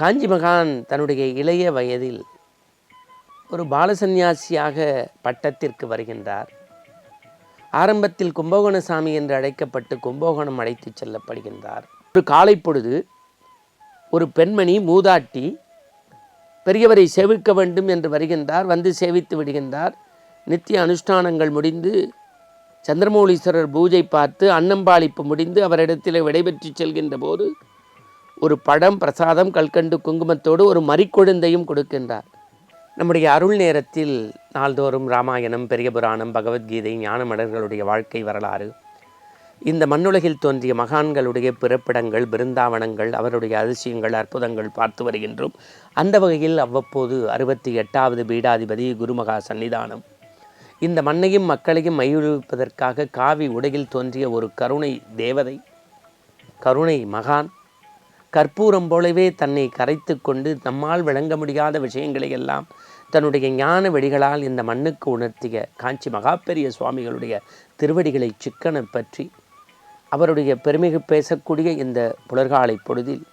காஞ்சி மகான் தன்னுடைய இளைய வயதில் ஒரு பாலசன்யாசியாக பட்டத்திற்கு வருகின்றார். ஆரம்பத்தில் கும்பகோண சாமி என்று அழைக்கப்பட்டு கும்பகோணம் அழைத்துச் செல்லப்படுகின்றார். ஒரு காலை பொழுது ஒரு பெண்மணி மூதாட்டி பெரியவரை சேவிக்க வேண்டும் என்று வருகின்றார். வந்து சேவித்து விடுகின்றார். நித்திய அனுஷ்டானங்கள் முடிந்து சந்திரமௌலீஸ்வரர் பூஜை பார்த்து அன்னம்பாளிப்பு முடிந்து அவரிடத்தில் விடைபெற்று செல்கின்ற போது ஒரு படம் பிரசாதம் கல்கண்டு குங்குமத்தோடு ஒரு மறிக்கொழுந்தையும் கொடுக்கின்றார். நம்முடைய அருள் நேரத்தில் நாள்தோறும் ராமாயணம் பெரிய புராணம் பகவத்கீதை ஞானமடர்களுடைய வாழ்க்கை வரலாறு இந்த மண்ணுலகில் தோன்றிய மகான்களுடைய பிறப்பிடங்கள் பிருந்தாவனங்கள் அவருடைய அதிசயங்கள் அற்புதங்கள் பார்த்து வருகின்றோம். அந்த வகையில் அவ்வப்போது அறுபத்தி எட்டாவது பீடாதிபதி குருமகா சன்னிதானம். இந்த மண்ணையும் மக்களையும் மகிழ்விப்பதற்காக காவி உடையில் தோன்றிய ஒரு கருணை தேவதை கருணை மகான் கற்பூரம் போலவே தன்னை கரைத்து கொண்டு நம்மால் விளங்க முடியாத விஷயங்களை எல்லாம் தன்னுடைய ஞான வெடிகளால் இந்த மண்ணுக்கு உணர்த்திய காஞ்சி மகாபெரிய சுவாமிகளுடைய திருவடிகளை சிக்கனை பற்றி அவருடைய பெருமிகு பேசக்கூடிய இந்த புலர்காலை பொழுதில்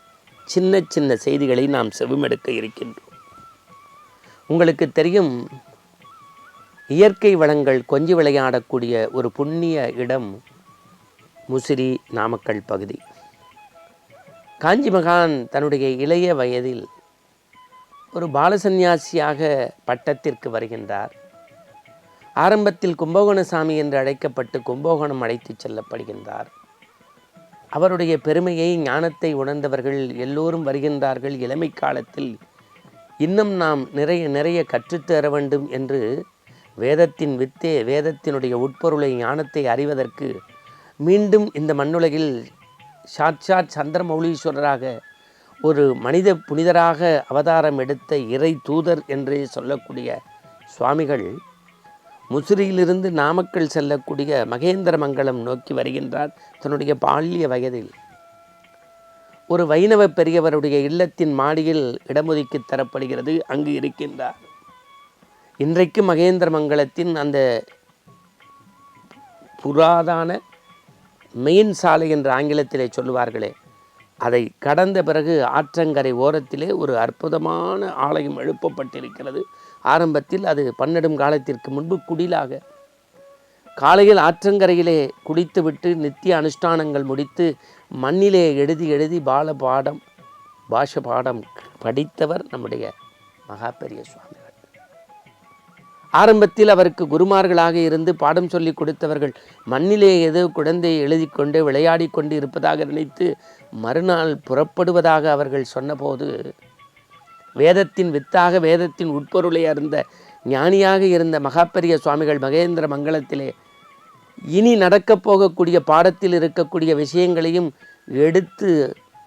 சின்ன சின்ன செய்திகளை நாம் செவிமெடுக்க இருக்கின்றோம். உங்களுக்கு தெரியும் இயற்கை வளங்கள் கொஞ்சி விளையாடக்கூடிய ஒரு புண்ணிய இடம் முசிறி நாமக்கல் பகுதி. காஞ்சி மகான் தன்னுடைய இளைய வயதில் ஒரு பாலசந்நியாசியாக பட்டத்திற்கு வருகின்றார். ஆரம்பத்தில் கும்பகோணசாமி என்று அழைக்கப்பட்டு கும்பகோணம் அழைத்துச் செல்லப்படுகின்றார். அவருடைய பெருமையை ஞானத்தை உணர்ந்தவர்கள் எல்லோரும் வருகின்றார்கள். இளமை காலத்தில் இன்னும் நாம் நிறைய நிறைய கற்றுத்தர வேண்டும் என்று வேதத்தின் வித்தே வேதத்தினுடைய உட்பொருளை ஞானத்தை அறிவதற்கு மீண்டும் இந்த மண்ணுலகில் சாட்சாத் சந்திரமௌலீஸ்வரராக ஒரு மனித புனிதராக அவதாரம் எடுத்த இறை தூதர் என்றே சொல்லக்கூடிய சுவாமிகள் முசிறியிலிருந்து நாமக்கல் செல்லக்கூடிய மகேந்திரமங்கலம் நோக்கி வருகின்றார் தன்னுடைய பால்ய வயதில். ஒரு வைணவ பெரியவருடைய இல்லத்தின் மாடியில் இடமொதுக்கி தரப்படுகிறது அங்கு இருக்கின்றார். இன்றைக்கு மகேந்திரமங்கலத்தின் அந்த புராதான மெயின் சாலை என்று ஆங்கிலத்திலே சொல்லுவார்களே அதை கடந்த பிறகு ஆற்றங்கரை ஓரத்திலே ஒரு அற்புதமான ஆலயம் எழுப்பப்பட்டிருக்கிறது. ஆரம்பத்தில் அது பன்னெடும் காலத்திற்கு முன்பு குடிலாக. காலையில் ஆற்றங்கரையிலே குளித்துவிட்டு நித்திய அனுஷ்டானங்கள் முடித்து மண்ணிலே எழுதி எழுதி பால பாடம் பாஷ பாடம் படித்தவர் நம்முடைய மகாபெரிய சுவாமி ஆரம்பத்தில் அவருக்கு குருமார்களாக இருந்து பாடம் சொல்லி கொடுத்தவர்கள் மண்ணிலே ஏதோ குழந்தையை எழுதி கொண்டு விளையாடி கொண்டு இருப்பதாக நினைத்து மறுநாள் புறப்படுவதாக அவர்கள் சொன்னபோது வேதத்தின் வித்தாக வேதத்தின் உட்பொருளை அறிந்த ஞானியாக இருந்த மகாபெரிய சுவாமிகள் மகேந்திர மங்கலத்திலே இனி நடக்கப் போகக்கூடிய பாடத்தில் இருக்கக்கூடிய விஷயங்களையும் எடுத்து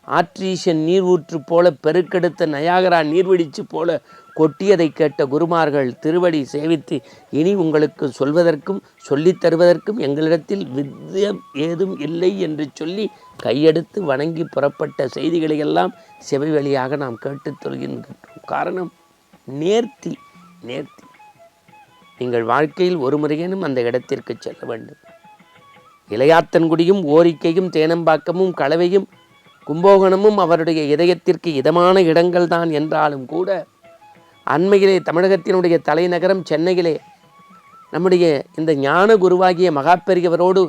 ஆற்றீஷன் நீர் ஊற்று போல பெருக்கெடுத்த நயாகரா நீர்வீழ்ச்சி போல கொட்டியதை கேட்ட குருமார்கள் திருவடி சேவித்து இனி உங்களுக்கு சொல்வதற்கும் சொல்லித் தருவதற்கும் எங்களிடத்தில் வித்தியம் ஏதும் இல்லை என்று சொல்லி கையெடுத்து வணங்கி புறப்பட்ட செய்திகளை எல்லாம் செவி வழியாக நாம் கேட்டுத் தொழுகின்றோம். காரணம் நேர்த்தி நேர்த்தி. நீங்கள் வாழ்க்கையில் ஒரு முறையேனும் அந்த இடத்திற்கு செல்ல வேண்டும். இளையாத்தன்குடியும் ஓரிக்கையும் தேனம்பாக்கமும் கலவையும் கும்பகோணமும் அவருடைய இதயத்திற்கு இதமான இடங்கள் தான் என்றாலும் கூட அண்மையிலே தமிழகத்தினுடைய தலைநகரம் சென்னையிலே நம்முடைய இந்த ஞான குருவாகிய மகாப்பெரியவரோடு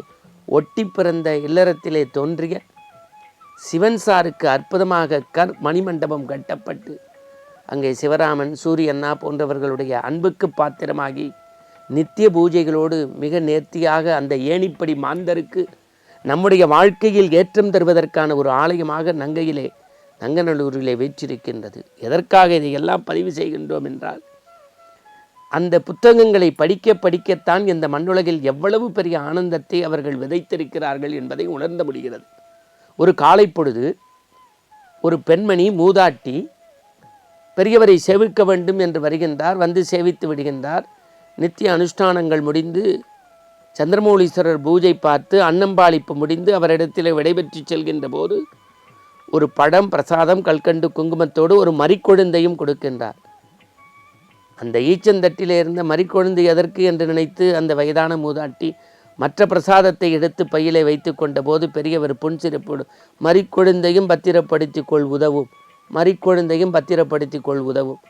ஒட்டி பிறந்த இல்லறத்திலே தோன்றிய சிவன் சாருக்கு அற்புதமாக கர் மணிமண்டபம் கட்டப்பட்டு அங்கே சிவராமன் சூரியண்ணா போன்றவர்களுடைய அன்புக்கு பாத்திரமாகி நித்திய பூஜைகளோடு மிக நேர்த்தியாக அந்த ஏணிப்படி மாந்தருக்கு நம்முடைய வாழ்க்கையில் ஏற்றம் தருவதற்கான ஒரு ஆலயமாக நங்கையிலே நங்கநல்லூரிலே வைச்சிருக்கின்றது எதற்காக இதையெல்லாம் பதிவு செய்கின்றோம் என்றால் அந்த புத்தகங்களை படிக்க படிக்கத்தான் இந்த மண்ணுலகில் எவ்வளவு பெரிய ஆனந்தத்தை அவர்கள் விதைத்திருக்கிறார்கள் என்பதை உணர்ந்த முடிகிறது. ஒரு காலை பொழுது ஒரு பெண்மணி மூதாட்டி பெரியவரை சேவிக்க வேண்டும் என்று வருகின்றார் வந்து சேவித்து விடுகின்றார். நித்திய அனுஷ்டானங்கள் முடிந்து சந்திரமௌலீஸ்வரர் பூஜை பார்த்து அன்னம்பாளிப்பு முடிந்து அவரிடத்தில் விடைபெற்று செல்கின்ற போது ஒரு படம் பிரசாதம் கல்கண்டு குங்குமத்தோடு ஒரு மறிக்கொழுந்தையும் கொடுக்கின்றார். அந்த ஈச்சந்தட்டிலே இருந்த மறிக்கொழுந்து எதற்கு என்று நினைத்து அந்த வயதான மூதாட்டி மற்ற பிரசாதத்தை எடுத்து பையிலே வைத்து கொண்ட போது பெரியவர் புன்சிரிப்போடு மறிக்கொழுந்தையும் பத்திரப்படுத்திக் கொள் உதவும் மறிக்குழந்தையும் பத்திரப்படுத்தி கொள் உதவும்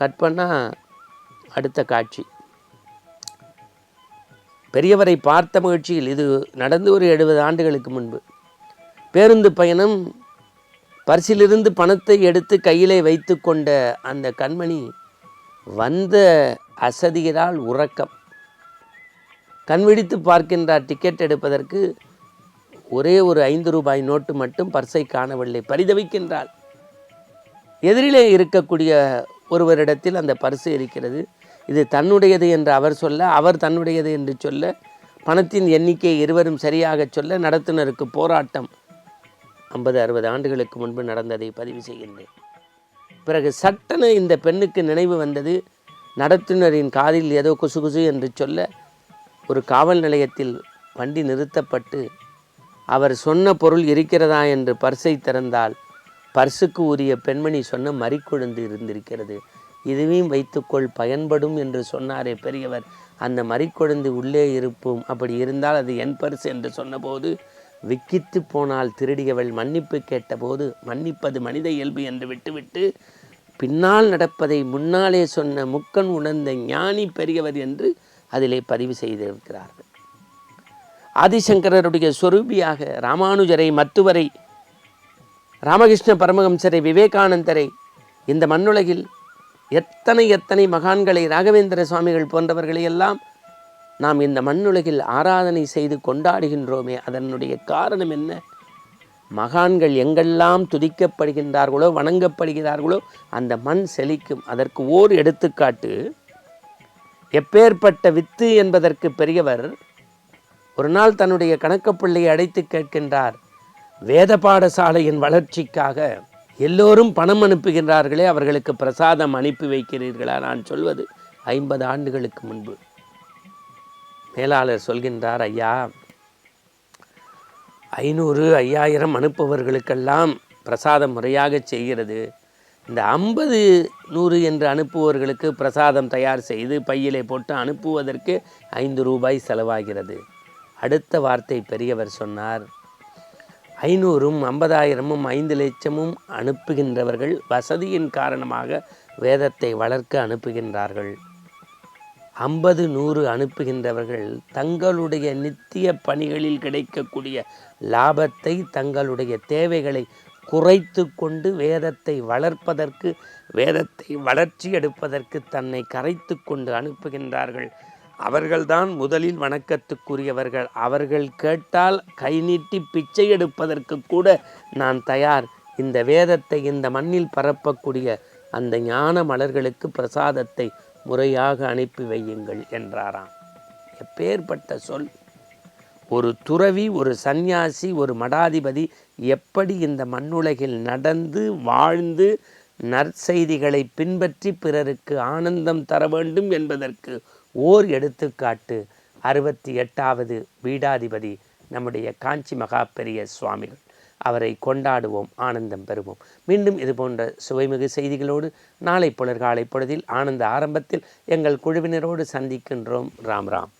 கட் பண்ணால் அடுத்த காட்சி. பெரியவரை பார்த்த மகிழ்ச்சியில் இது நடந்து ஒரு எழுபது ஆண்டுகளுக்கு முன்பு. பேருந்து பயணம் பரிசிலிருந்து பணத்தை எடுத்து கையிலே வைத்து கொண்ட அந்த கண்மணி வந்த அசதியினால் உறக்கம். கண்விழித்து பார்க்கின்றார் டிக்கெட் எடுப்பதற்கு ஒரே ஒரு ஐந்து ரூபாய் நோட்டு மட்டும் பர்சை காணவில்லை. பரிதவிக்கின்றாள். எதிரிலே இருக்கக்கூடிய ஒருவரிடத்தில் அந்த பரிசு இருக்கிறது. இது தன்னுடையது என்று அவர் சொல்ல அவர் தன்னுடையது என்று சொல்ல பணத்தின் எண்ணிக்கை இருவரும் சரியாக சொல்ல நடத்துனருக்கு போராட்டம். ஐம்பது அறுபது ஆண்டுகளுக்கு முன்பு நடந்ததை பதிவு செய்கின்றேன். பிறகு சட்டென இந்த பெண்ணுக்கு நினைவு வந்தது நடத்துனரின் காதில் ஏதோ குசு குசு என்று சொல்ல ஒரு காவல் நிலையத்தில் வண்டி நிறுத்தப்பட்டு அவர் சொன்ன பொருள் இருக்கிறதா என்று பர்ஸை திறந்தால் பர்சுக்கு உரிய பெண்மணி சொன்ன மறிக்கொழுந்து இருந்திருக்கிறது. இதுவையும் வைத்துக்கொள் பயன்படும் என்று சொன்னாரே பெரியவர். அந்த மறிக்குழுந்து உள்ளே இருப்போம் அப்படி இருந்தால் அது என் பரிசு என்று சொன்னபோது விக்கித்து போனால் திருடியவள் மன்னிப்பு கேட்டபோது மன்னிப்பது மனித இயல்பு என்று விட்டுவிட்டு பின்னால் நடப்பதை முன்னாலே சொன்ன முக்கன் உணர்ந்த ஞானி பெரியவர் என்று அதிலே பதிவு செய்திருக்கிறார்கள். ஆதிசங்கரருடைய சொரூபியாக ராமானுஜரை மத்துவரை ராமகிருஷ்ண பரமஹம்சரை விவேகானந்தரை இந்த மண்ணுலகில் எத்தனை எத்தனை மகான்களை ராகவேந்திர சுவாமிகள் போன்றவர்களை எல்லாம் நாம் இந்த மண்ணுலகில் ஆராதனை செய்து கொண்டாடுகின்றோமே அதனுடைய காரணம் என்ன? மகான்கள் எங்கெல்லாம் துதிக்கப்படுகின்றார்களோ வணங்கப்படுகிறார்களோ அந்த மண் செழிக்கும். அதற்கு ஓர் எடுத்துக்காட்டு எப்பேற்பட்ட வித்து என்பதற்கு பெரியவர் ஒரு நாள் தன்னுடைய கணக்கப்பிள்ளையை அழைத்து கேட்கின்றார் வேத பாடசாலையின் வளர்ச்சிக்காக எல்லோரும் பணம் அனுப்புகின்றார்களே அவர்களுக்கு பிரசாதம் அனுப்பி வைக்கிறீர்களா? நான் சொல்வது ஐம்பது ஆண்டுகளுக்கு முன்பு. மேலாளர் சொல்கின்றார் ஐயா ஐநூறு ஐயாயிரம் அனுப்புபவர்களுக்கெல்லாம் பிரசாதம் முறையாக செய்கிறது. இந்த ஐம்பது நூறு என்று அனுப்புவர்களுக்கு பிரசாதம் தயார் செய்து பையிலே போட்டு அனுப்புவதற்கு ஐந்து ரூபாய் செலவாகிறது. அடுத்த வார்த்தை பெரியவர் சொன்னார் ஐநூறும் ஐம்பதாயிரமும் ஐந்து லட்சமும் அனுப்புகின்றவர்கள் வசதியின் காரணமாக வேதத்தை வளர்க்க அனுப்புகின்றார்கள். ஐம்பது நூறு அனுப்புகின்றவர்கள் தங்களுடைய நித்திய பணிகளில் கிடைக்கக்கூடிய லாபத்தை தங்களுடைய தேவைகளை குறைத்து கொண்டு வேதத்தை வளர்ப்பதற்கு வேதத்தை வளர்ச்சி எடுப்பதற்கு தன்னை கரைத்து கொண்டு அனுப்புகின்றார்கள். அவர்கள்தான் முதலில் வணக்கத்துக்குரியவர்கள். அவர்கள் கேட்டால் கை நீட்டி பிச்சை எடுப்பதற்கு கூட நான் தயார். இந்த வேதத்தை இந்த மண்ணில் பரப்பக்கூடிய அந்த ஞான மலர்களுக்கு பிரசாதத்தை முறையாக அனுப்பி வையுங்கள் என்றாராம். எப்பேற்பட்ட சொல். ஒரு துறவி ஒரு சந்நியாசி ஒரு மடாதிபதி எப்படி இந்த மண்ணுலகில் நடந்து வாழ்ந்து நற்செய்திகளை பின்பற்றி பிறருக்கு ஆனந்தம் தர வேண்டும் என்பதற்கு ஓர் எடுத்துக்காட்டு அறுபத்தி எட்டாவது பீடாதிபதி நம்முடைய காஞ்சி மகா பெரிய சுவாமிகள். அவரை கொண்டாடுவோம் ஆனந்தம் பெறுவோம். மீண்டும் இது போன்ற சுவைமிகு செய்திகளோடு நாளை புலர்காலை பொழுதில் ஆனந்த ஆரம்பத்தில் எங்கள் குழுவினரோடு சந்திக்கின்றோம். ராம் ராம்.